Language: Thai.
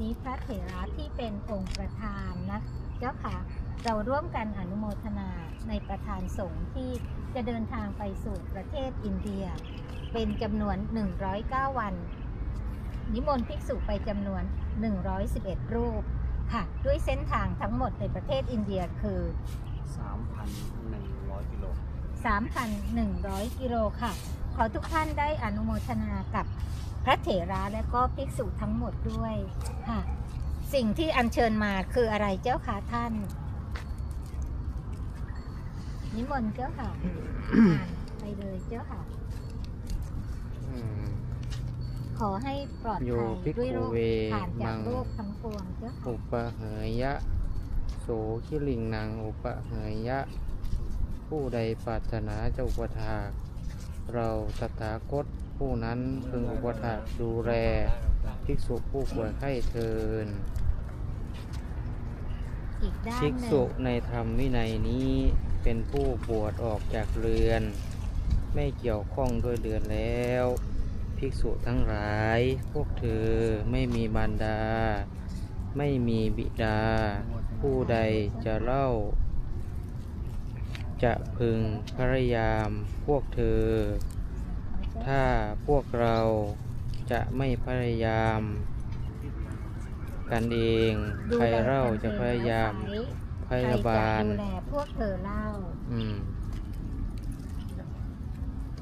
นี้พระเถระที่เป็นองค์ประธานนะเจ้าค่ะ เราร่วมกันอนุโมทนาในประธานสงฆ์ที่จะเดินทางไปสู่ประเทศอินเดีย เป็นจำนวน 109 วัน นิมนต์ภิกษุไปจำนวน 111 รูปค่ะด้วยเส้นทางทั้งหมดในประเทศอินเดียคือ 3,100 กิโล 3,100 กิโลค่ะ ขอทุกท่านได้อนุโมทนากับ พระเถระและก็ภิกษุทั้งหมดด้วยค่ะ สิ่งที่อัญเชิญมาคืออะไรเจ้าค่ะท่าน นิมนต์เจ้าค่ะอ่านไปเลยเจ้าค่ะอืมขอให้ปลอดโยภัยภิกขุด้วยโรคเวผ่านจากมังโรคทั้งปวงเจ้าค่ะอุปเหยะ โสคิลิงนางอุปเหยะ ผู้ใดปรารถนาจะอุปถาก เราตถาคตผู้นั้นพึงอุปถากดูแลภิกษุผู้ป่วยไข้เทินอีกด้านภิกหนึ่ษุงในธรรมวินัยนี้เป็นผู้บวชออกจากเรือน ไม่เกี่ยวข้องด้วยเรือนแล้ว ภิกษุทั้งหลาย พวกเธอไม่มีมารดา ไม่มีบิดา ผู้ใดจะเล่า จะพึงพยายามพวกเธอ ถ้าพวกเราจะไม่พยายาม กันเองดูใครแลเล่ากันจะองพยายามแล้วพใครยาบาจะลดูแลพวกเธอเล่า อืม